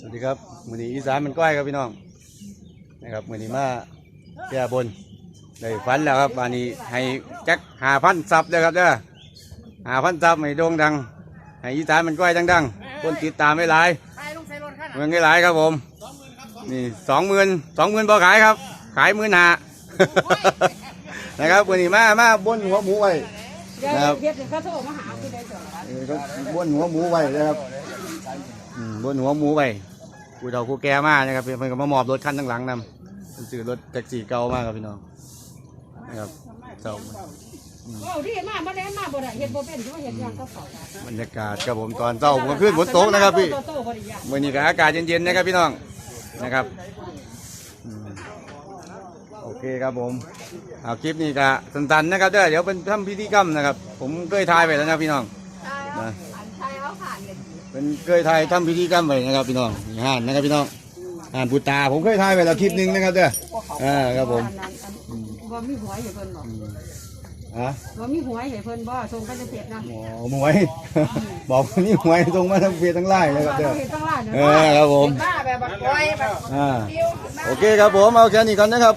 สวัสดีครับมือนี้อีสานมันก้อยครับพี่น้องนะครับมือนี้มาแก้บนได้ฝันแล้วครับวันนี้ให้จักหาพันซับเด้อครับเด้อหาพันซับให้โด่งดังให้อีสานมันก้อยดังๆคนติดตามไม่หลายไปลงใส่รถขั้นเมืองไม่หลายครับผมนี่สองหมื่นสองหมื่นพอขายครับ ขายหมื่นหานะครับมือนี้มามาบนหัวหมูไว้เดี๋ยวครับเดี๋ยวเขาโทรมาหาคุณได้จอดเออก็บนหัวหมูไว้นะครับอืมบนหัวหมูไว้ กูเดากูแก่มากนะครับเพื่อนก็มามอบรถคันทั้งหลังนำเป็นสื่อรถแท็กซี่เก่ามากครับพี่น้องนะครับเจ้าโอ้ที่มาบ่ได้มาบ่ได้เฮ็ดบ่เป็นที่ว่าเฮ็ดหยังก็เขาบรรยากาศครับผมตอนเช้าผมขึ้นฝนตกนะครับพี่โตๆบ่ได้ยากวันนี้ก็อากาศเย็นๆนะครับพี่น้องนะครับอืมโอเคครับผมเอาคลิปนี้ก็สั้นๆนะครับเด้อเดี๋ยวเป็นทำพิธีกรรมนะครับ ผมเคยทายไปแล้วนะพี่น้องนะ เนี่ยเป็นเคยถ่ายทำพิธีกรรมไปนะครับพี่น้องนี่ห่านนะครับพี่น้องห่านปูตาผมเคยถ่ายไปแล้วคลิปหนึ่งนะครับเด้อ อ่าครับผม อันนั้นอันบ่มีหวยให้เพิ่นบ่อืมอะบ่มีหวยให้เพิ่นบ่ส่งไปในเพจนะหมอหมวย บอกคนนี้หวยตรงมาทั้งเฟียทั้งไล่นะครับเด้อ เฮ็ดตั้งหลายเด้เออครับผม บ้าแบบบักไว้แบบ อ่าเดียวโอเคครับผมเอาแค่นี้ก่อนนะครับ